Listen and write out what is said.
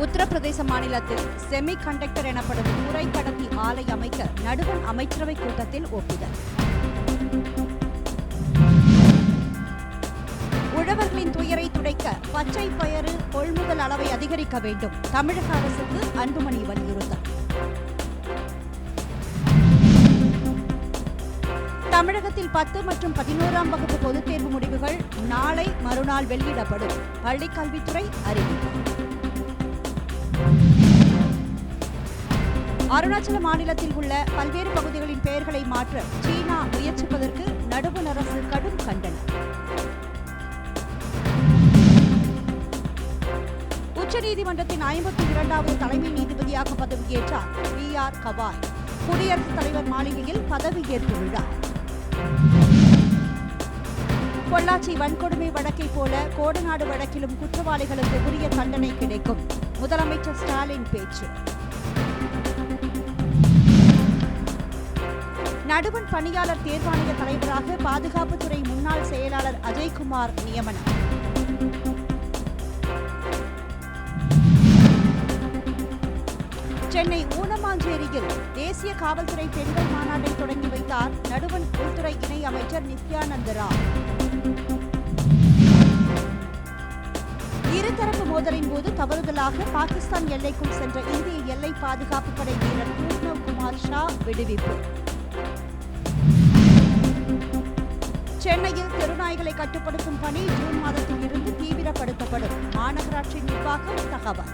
உத்தரப்பிரதேச மாநிலத்தில் semi conductor எனப்படும் குறை கடத்தி ஆலை அமைக்க நடுவண் அமைச்சரவை கூட்டத்தில் ஒப்புதல். உழவர்களின் துயரை துடைக்க பச்சை பயறு கொள்முதல் அளவை அதிகரிக்க வேண்டும். தமிழக அரசுக்கு அன்புமணி வலியுறுத்தல். தமிழகத்தில் பத்து மற்றும் பதினோராம் வகுப்பு பொதுத் தேர்வு முடிவுகள் நாளை மறுநாள் வெளியிடப்படும். பள்ளிக்கல்வித்துறை அறிவிப்பு. அருணாச்சல மாநிலத்தில் உள்ள பல்வேறு பகுதிகளின் பெயர்களை மாற்ற சீனா முயற்சிப்பதற்கு நடுவண் அரசு கடும் கண்டனம். உச்சநீதிமன்றத்தின் ஐம்பத்தி இரண்டாவது தலைமை நீதிபதியாக பதவியேற்றார் பி ஆர் கவாய். குடியரசுத் தலைவர் மாளிகையில் பதவியேற்பு விழா பொள்ளாச்சி வன்கொடுமை வழக்கை போல கோடநாடு வழக்கிலும் குற்றவாளிகளுக்கு உரிய தண்டனை கிடைக்கும். முதலமைச்சர் ஸ்டாலின் பேச்சு. நடுவண் பணியாளர் தேர்வாணைய தலைவராக பாதுகாப்புத்துறை முன்னாள் செயலாளர் அஜய்குமார் நியமனம். சென்னை ஊனமாஞ்சேரியில் தேசிய காவல்துறை பெண்கள் மாநாட்டை தொடங்கி வைத்தார் நடுவண் உள்துறை இணை அமைச்சர் நித்யானந்த ராவ். இருதரப்பு மோதலின் போது தவறுதலாக பாகிஸ்தான் எல்லைக்குள் சென்ற இந்திய எல்லை பாதுகாப்பு படை வீரர் பூர்ணவ் குமார் ஷா விடுவிப்பு. சென்னையில் தெருநாய்களை கட்டுப்படுத்தும் பணி ஜூன் மாதத்தில் இருந்து தீவிரப்படுத்தப்படும். மாநகராட்சி நிர்வாகம் தகவல்.